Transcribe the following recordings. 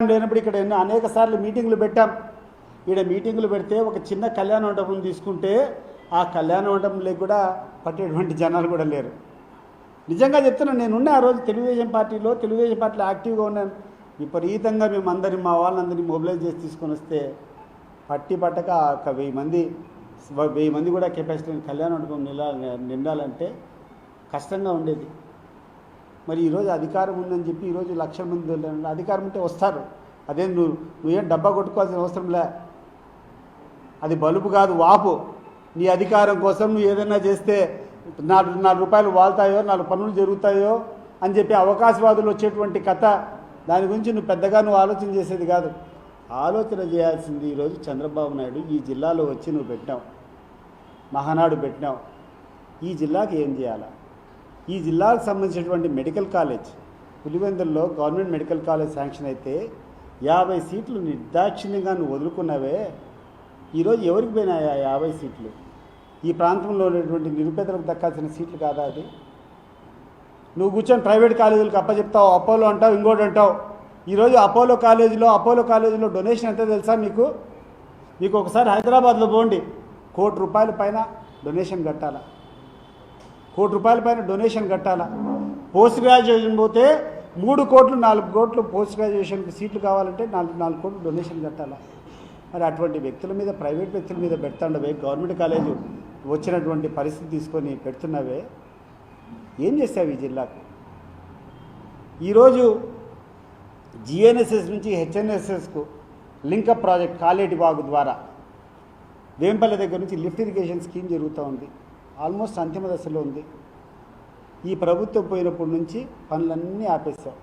లేనప్పుడు ఇక్కడ ఎన్నో అనేక సార్లు మీటింగ్లు పెట్టాం. ఈడ మీటింగ్లు పెడితే ఒక చిన్న కళ్యాణ మండపం తీసుకుంటే ఆ కళ్యాణ మండపంలో కూడా పట్టేటువంటి జనాలు కూడా లేరు. నిజంగా చెప్తున్నాను నేనున్న ఆ రోజు తెలుగుదేశం పార్టీలో తెలుగుదేశం పార్టీలో యాక్టివ్గా ఉన్నాను. విపరీతంగా మేము అందరినీ మా వాళ్ళందరినీ మొబిలైజ్ చేసి తీసుకొని వస్తే పట్టి పట్టక ఒక వెయ్యి మంది వెయ్యి మంది కూడా కెపాసిటీ కళ్యాణ మండపం నిలా నిండాలంటే కష్టంగా ఉండేది. మరి ఈరోజు అధికారం ఉందని చెప్పి ఈరోజు లక్షల మంది అధికారం ఉంటే వస్తారు. అదే నువ్వు నువ్వేం డబ్బా కొట్టుకోవాల్సిన అవసరం లే. అది బలుపు కాదు వాపు. నీ అధికారం కోసం నువ్వు ఏదైనా చేస్తే నాలుగు నాలుగు రూపాయలు వాళ్తాయో నాలుగు పనులు జరుగుతాయో అని చెప్పి అవకాశవాదులు వచ్చేటువంటి కథ. దాని గురించి నువ్వు పెద్దగా నువ్వు ఆలోచన చేసేది కాదు. ఆలోచన చేయాల్సింది ఈరోజు చంద్రబాబు నాయుడు. ఈ జిల్లాలో వచ్చి నువ్వు పెట్టావు. మహానాడు పెట్టినావు. ఈ జిల్లాకి ఏం చేయాలా? ఈ జిల్లాకు సంబంధించినటువంటి మెడికల్ కాలేజ్ పులివెందుల్లో గవర్నమెంట్ మెడికల్ కాలేజ్ శాంక్షన్ అయితే యాభై సీట్లు నిర్దాక్షిణ్యంగా నువ్వు వదులుకున్నావే. ఈరోజు ఎవరికి పోయినాయా ఆ యాభై సీట్లు? ఈ ప్రాంతంలో ఉన్నటువంటి నిరుపేదలకు దక్కాల్సిన సీట్లు కాదా అది? నువ్వు కూర్చొని ప్రైవేట్ కాలేజీలకు అప్పచెప్తావు అపోలో అంటావు ఇంకోటి అంటావు. ఈరోజు అపోలో కాలేజీలో అపోలో కాలేజీలో డొనేషన్ ఎంత తెలుసా మీకు? మీకు ఒకసారి హైదరాబాద్లో పోండి. కోటి రూపాయల పైన డొనేషన్ కట్టాలా? కోటి రూపాయల పైన డొనేషన్ కట్టాలా? పోస్ట్ గ్రాడ్యుయేషన్ పోతే మూడు కోట్లు నాలుగు కోట్లు పోస్ట్ గ్రాడ్యుయేషన్కి సీట్లు కావాలంటే నాలుగు నాలుగు కోట్లు డొనేషన్ కట్టాలా? మరి అటువంటి వ్యక్తుల మీద ప్రైవేట్ వ్యక్తుల మీద పెడుతుండవే గవర్నమెంట్ కాలేజు వచ్చినటువంటి పరిస్థితి తీసుకొని పెడుతున్నవే. ఏం చేస్తావు ఈ జిల్లాకు? ఈరోజు జిఎన్ఎస్ఎస్ నుంచి హెచ్ఎన్ఎస్ఎస్కు లింకప్ ప్రాజెక్ట్ కాలేటి బాగు ద్వారా వేంపల్లి దగ్గర నుంచి లిఫ్ట్ ఇరిగేషన్ స్కీమ్ జరుగుతూ ఉంది. ఆల్మోస్ట్ అంతిమ దశలో ఉంది. ఈ ప్రభుత్వం పోయినప్పటి నుంచి పనులన్నీ ఆపేశావు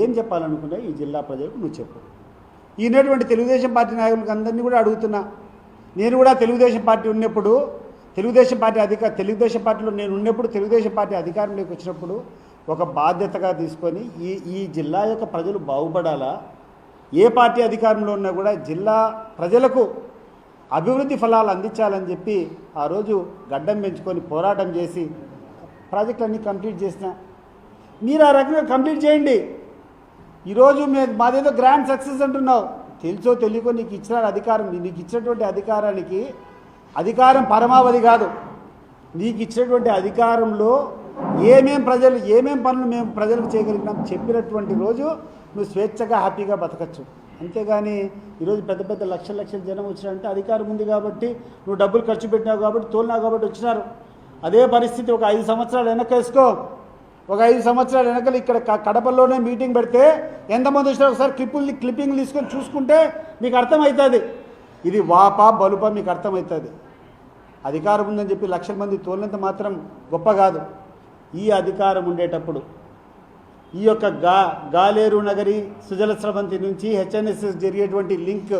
ఏం చెప్పాలనుకున్నా ఈ జిల్లా ప్రజలకు నువ్వు చెప్పు. ఈనటువంటి తెలుగుదేశం పార్టీ నాయకులకు అందరినీ కూడా అడుగుతున్నా. నేను కూడా తెలుగుదేశం పార్టీ ఉన్నప్పుడు తెలుగుదేశం పార్టీ అధిక తెలుగుదేశం పార్టీలో నేను ఉన్నప్పుడు తెలుగుదేశం పార్టీ అధికారంలోకి వచ్చినప్పుడు ఒక బాధ్యతగా తీసుకొని ఈ ఈ జిల్లా యొక్క ప్రజలు బాగుపడాలా? ఏ పార్టీ అధికారంలో ఉన్నా కూడా జిల్లా ప్రజలకు అభివృద్ధి ఫలాలు అందించాలని చెప్పి ఆ రోజు గడ్డం పెంచుకొని పోరాటం చేసి ప్రాజెక్టులన్నీ కంప్లీట్ చేసిన. మీరు ఆ రకంగా కంప్లీట్ చేయండి. ఈరోజు మేము మాదేదో గ్రాండ్ సక్సెస్ అంటున్నావు. తెలుసో తెలియకో నీకు ఇచ్చిన అధికారం. నీకు ఇచ్చినటువంటి అధికారానికి అధికారం పరమావధి కాదు. నీకు ఇచ్చినటువంటి అధికారంలో ఏమేం ప్రజలు ఏమేం పనులు మేము ప్రజలకు చేయగలిగినాం చెప్పినటువంటి రోజు నువ్వు స్వేచ్ఛగా హ్యాపీగా బతకచ్చు. అంతేగాని ఈరోజు పెద్ద పెద్ద లక్షల లక్షల జనం వచ్చినారంటే అధికారం ఉంది కాబట్టి నువ్వు డబ్బులు ఖర్చు పెట్టినావు కాబట్టి తోలినావు కాబట్టి వచ్చినారు. అదే పరిస్థితి ఒక ఐదు సంవత్సరాలు వెనక్కేసుకో ఒక ఐదు సంవత్సరాల వెనకలు ఇక్కడ క- కడపలోనే మీటింగ్ పెడితే ఎంతమంది వచ్చినా ఒకసారి క్లిప్పులు క్లిప్పింగ్ తీసుకొని చూసుకుంటే మీకు అర్థమవుతుంది. ఇది వాప బలుప మీకు అర్థమవుతుంది. అధికారం ఉందని చెప్పి లక్షల మంది తోలినంత మాత్రం గొప్ప కాదు. ఈ అధికారం ఉండేటప్పుడు ఈ యొక్క గా గాలేరు నగరి సుజల స్రవంతి నుంచి హెచ్ఎన్ఎస్ఎస్ జరిగేటువంటి లింక్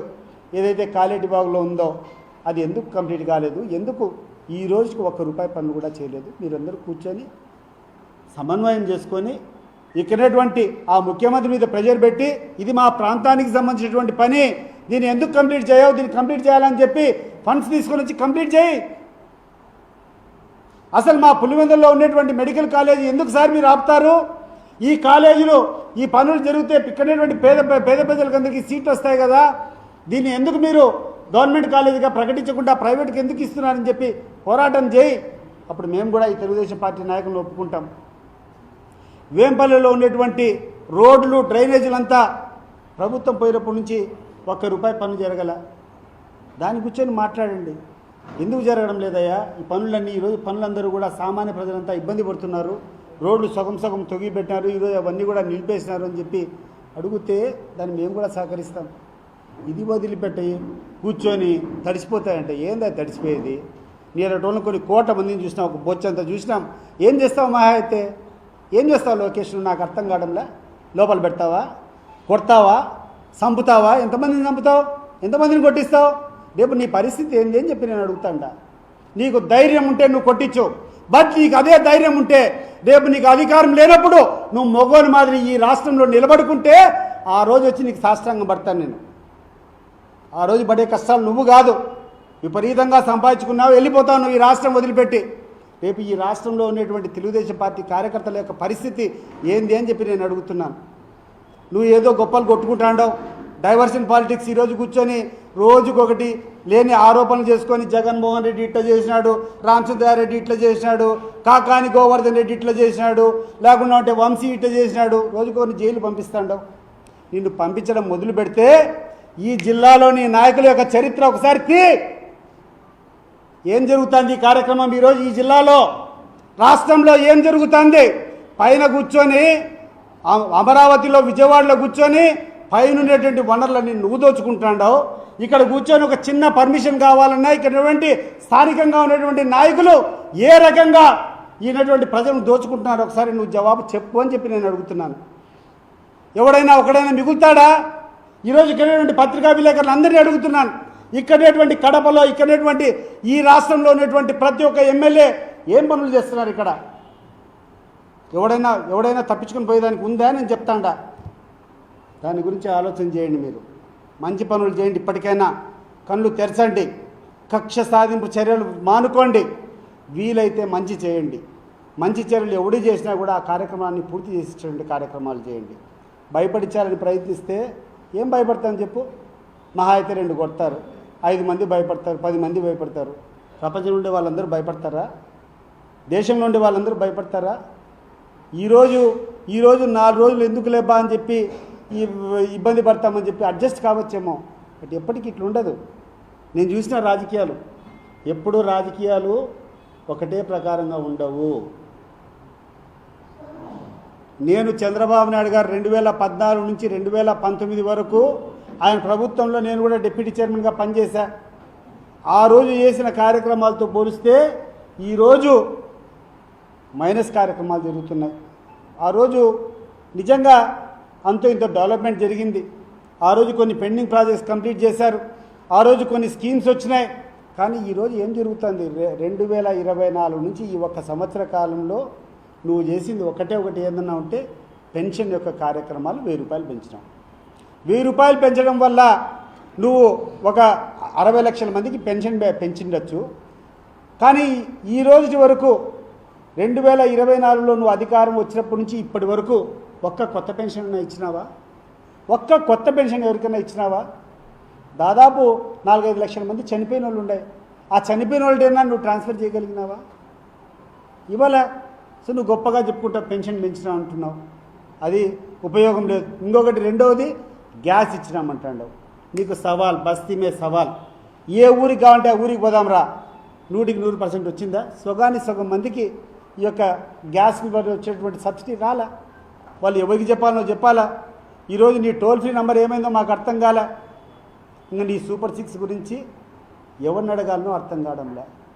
ఏదైతే కాలేటి బాగులో ఉందో అది ఎందుకు కంప్లీట్ కాలేదు? ఎందుకు ఈ రోజుకి ఒక్క రూపాయి పన్ను కూడా చేయలేదు? మీరందరూ కూర్చొని సమన్వయం చేసుకొని ఇక్కడటువంటి ఆ ముఖ్యమంత్రి మీద ప్రెజర్ పెట్టి ఇది మా ప్రాంతానికి సంబంధించినటువంటి పని దీన్ని ఎందుకు కంప్లీట్ చేయవు? దీన్ని కంప్లీట్ చేయాలని చెప్పి ఫండ్స్ తీసుకొని వచ్చి కంప్లీట్ చేయి. అసలు మా పులివెందుల్లో ఉన్నటువంటి మెడికల్ కాలేజీ ఎందుకు సార్ మీరు ఆపుతారు? ఈ కాలేజీలో ఈ పనులు జరిగితే ఇక్కడటువంటి పేద పేద ప్రజలకు అందరికీ సీట్లు వస్తాయి కదా? దీన్ని ఎందుకు మీరు గవర్నమెంట్ కాలేజీగా ప్రకటించకుండా ప్రైవేట్కి ఎందుకు ఇస్తున్నారని చెప్పి పోరాటం చేయి. అప్పుడు మేము కూడా ఈ తెలుగుదేశం పార్టీ నాయకులను ఒప్పుకుంటాం. వేంపల్లిలో ఉండేటువంటి రోడ్లు డ్రైనేజీలంతా ప్రభుత్వం పోయినప్పటి నుంచి ఒక్క రూపాయి పనులు జరగల. దాని కూర్చొని మాట్లాడండి. ఎందుకు జరగడం లేదయ్యా? ఈ పనులన్నీ ఈరోజు పనులందరూ కూడా సామాన్య ప్రజలంతా ఇబ్బంది పడుతున్నారు. రోడ్లు సగం సగం తొగి పెట్టినారు ఈరోజు అవన్నీ కూడా నిలిపేసినారు అని చెప్పి అడిగితే దాన్ని మేము కూడా సహకరిస్తాం. ఇది వదిలిపెట్టి కూర్చొని తడిసిపోతాయంటే ఏందా తడిసిపోయేది? నేరటోళ్ళని కొన్ని కోట మందిని చూసినాం ఒక బొచ్చంతా చూసినాం. ఏం చేస్తావు మహా అయితే? ఏం చేస్తావు లొకేషన్ నాకు అర్థం కావడంలా? లోపల పెడతావా? కొడతావా? చంపుతావా? ఎంతమందిని చంపుతావు? ఎంతమందిని కొట్టిస్తావు? రేపు నీ పరిస్థితి ఏంది అని చెప్పి నేను అడుగుతాండా. నీకు ధైర్యం ఉంటే నువ్వు కొట్టించు. బట్ నీకు అదే ధైర్యం ఉంటే రేపు నీకు అధికారం లేనప్పుడు నువ్వు మొగోని మాదిరి ఈ రాష్ట్రంలో నిలబడుకుంటే ఆ రోజు వచ్చి నీకు సాష్టాంగం పడతాను నేను. ఆ రోజు పడే కష్టాలు నువ్వు కాదు. విపరీతంగా సంపాదించుకున్నావు వెళ్ళిపోతావు నువ్వు ఈ రాష్ట్రం వదిలిపెట్టి. రేపు ఈ రాష్ట్రంలో ఉన్నటువంటి తెలుగుదేశం పార్టీ కార్యకర్తల యొక్క పరిస్థితి ఏంది అని చెప్పి నేను అడుగుతున్నాను. నువ్వు ఏదో గొప్పలు కొట్టుకుంటాండవు. డైవర్షన్ పాలిటిక్స్ ఈరోజు కూర్చొని రోజుకొకటి లేని ఆరోపణలు చేసుకొని జగన్మోహన్ రెడ్డి ఇట్లా చేసినాడు రామచంద్రారెడ్డి ఇట్లా చేసినాడు కాకాని గోవర్ధన్ రెడ్డి ఇట్లా చేసినాడు లేకుండా ఉంటే వంశీ ఇట్లా చేసినాడు రోజుకొని జైలు పంపిస్తాడు? నిన్ను పంపించడం మొదలు పెడితే ఈ జిల్లాలోని నాయకుల యొక్క చరిత్ర ఒకసారి తీ. ఏం జరుగుతుంది ఈ కార్యక్రమం ఈరోజు ఈ జిల్లాలో? రాష్ట్రంలో ఏం జరుగుతుంది? పైన కూర్చొని అమరావతిలో విజయవాడలో కూర్చొని పైన ఉండేటువంటి వనరులన్నీ నువ్వు దోచుకుంటాడావు ఇక్కడ కూర్చొని ఒక చిన్న పర్మిషన్ కావాలన్నా ఇక్కడ స్థానికంగా ఉన్నటువంటి నాయకులు ఏ రకంగా ఈయనటువంటి ప్రజలను దోచుకుంటున్నారు ఒకసారి నువ్వు జవాబు చెప్పు అని చెప్పి నేను అడుగుతున్నాను. ఎవడైనా ఒకడైనా మిగులుతాడా? ఈరోజు ఇక్కడ పత్రికా విలేకరులు అందరినీ అడుగుతున్నాను. ఇక్కడటువంటి కడపలో ఇక్కడటువంటి ఈ రాష్ట్రంలో ఉన్నటువంటి ప్రతి ఒక్క ఎమ్మెల్యే ఏం పనులు చేస్తున్నారు ఇక్కడ? ఎవడైనా ఎవడైనా తప్పించుకొని పోయేదానికి ఉందా నేను చెప్తాండా. దాని గురించి ఆలోచన చేయండి మీరు. మంచి పనులు చేయండి. ఇప్పటికైనా కళ్ళు తెరచండి. కక్ష సాధింపు చర్యలు మానుకోండి. వీలైతే మంచి చేయండి. మంచి చర్యలు ఎవడు చేసినా కూడా ఆ కార్యక్రమాన్ని పూర్తి చేసేటువంటి కార్యక్రమాలు చేయండి. భయపడించాలని ప్రయత్నిస్తే ఏం భయపడతాను చెప్పు? మహా అయితే రెండు కొడతారు. ఐదు మంది భయపడతారు. పది మంది భయపడతారు. ప్రపంచం ఉండే వాళ్ళందరూ భయపడతారా? దేశంలో ఉండే వాళ్ళందరూ భయపడతారా? ఈరోజు ఈరోజు నాలుగు రోజులు ఎందుకు లేబా అని చెప్పి ఈ ఇబ్బంది పడతామని చెప్పి అడ్జస్ట్ కావచ్చేమో. బట్ ఎప్పటికీ ఇట్లా ఉండదు. నేను చూసిన రాజకీయాలు. ఎప్పుడూ రాజకీయాలు ఒకటే ప్రకారంగా ఉండవు. నేను చంద్రబాబు నాయుడు గారు రెండు వేల పద్నాలుగు నుంచి రెండు వేల పంతొమ్మిది వరకు ఆయన ప్రభుత్వంలో నేను కూడా డిప్యూటీ చైర్మన్గా పనిచేశా. ఆ రోజు చేసిన కార్యక్రమాలతో పోలిస్తే ఈరోజు మైనస్ కార్యక్రమాలు జరుగుతున్నాయి. ఆ రోజు నిజంగా అంతో ఇంత డెవలప్మెంట్ జరిగింది. ఆ రోజు కొన్ని పెండింగ్ ప్రాజెక్ట్స్ కంప్లీట్ చేశారు. ఆ రోజు కొన్ని స్కీమ్స్ వచ్చినాయి. కానీ ఈరోజు ఏం జరుగుతుంది? రెండు వేల ఇరవై నాలుగు నుంచి ఈ ఒక్క సంవత్సర కాలంలో నువ్వు చేసింది ఒకటే ఒకటి ఏందన్నా ఉంటే పెన్షన్ యొక్క కార్యక్రమాలు వెయ్యి రూపాయలు పెంచడం వెయ్యి రూపాయలు పెంచడం వల్ల నువ్వు ఒక అరవై లక్షల మందికి పెన్షన్ పెంచిండొచ్చు. కానీ ఈ రోజు వరకు రెండు వేల ఇరవై నాలుగులో నువ్వు అధికారం వచ్చినప్పటి నుంచి ఇప్పటి వరకు ఒక్క కొత్త పెన్షన్ ఇచ్చినావా? ఒక్క కొత్త పెన్షన్ ఎవరికైనా ఇచ్చినావా? దాదాపు నాలుగైదు లక్షల మంది చనిపోయిన వాళ్ళు ఉండే. ఆ చనిపోయిన వాళ్ళైనా నువ్వు ట్రాన్స్ఫర్ చేయగలిగినావా? ఇవాళ సో నువ్వు గొప్పగా చెప్పుకుంటా పెన్షన్ పెంచినా అంటున్నావు. అది ఉపయోగం లేదు. ఇంకొకటి రెండవది గ్యాస్ ఇచ్చినామంటాడు. నీకు సవాల్ బస్తీ మీద సవాల్. ఏ ఊరికి కావాలంటే ఆ ఊరికి పోదాంరా. నూటికి నూరు పర్సెంట్ వచ్చిందా? సగానికి సగం మందికి ఈ యొక్క గ్యాస్ మీద వచ్చేటువంటి సబ్సిడీ రాలా? వాళ్ళు ఎవరికి చెప్పాలో చెప్పాలా? ఈరోజు నీ టోల్ ఫ్రీ నెంబర్ ఏమైందో మాకు అర్థం కాలే? ఇంకా నీ సూపర్ సిక్స్ గురించి ఎవరిని అడగాలనో అర్థం కావడంలే?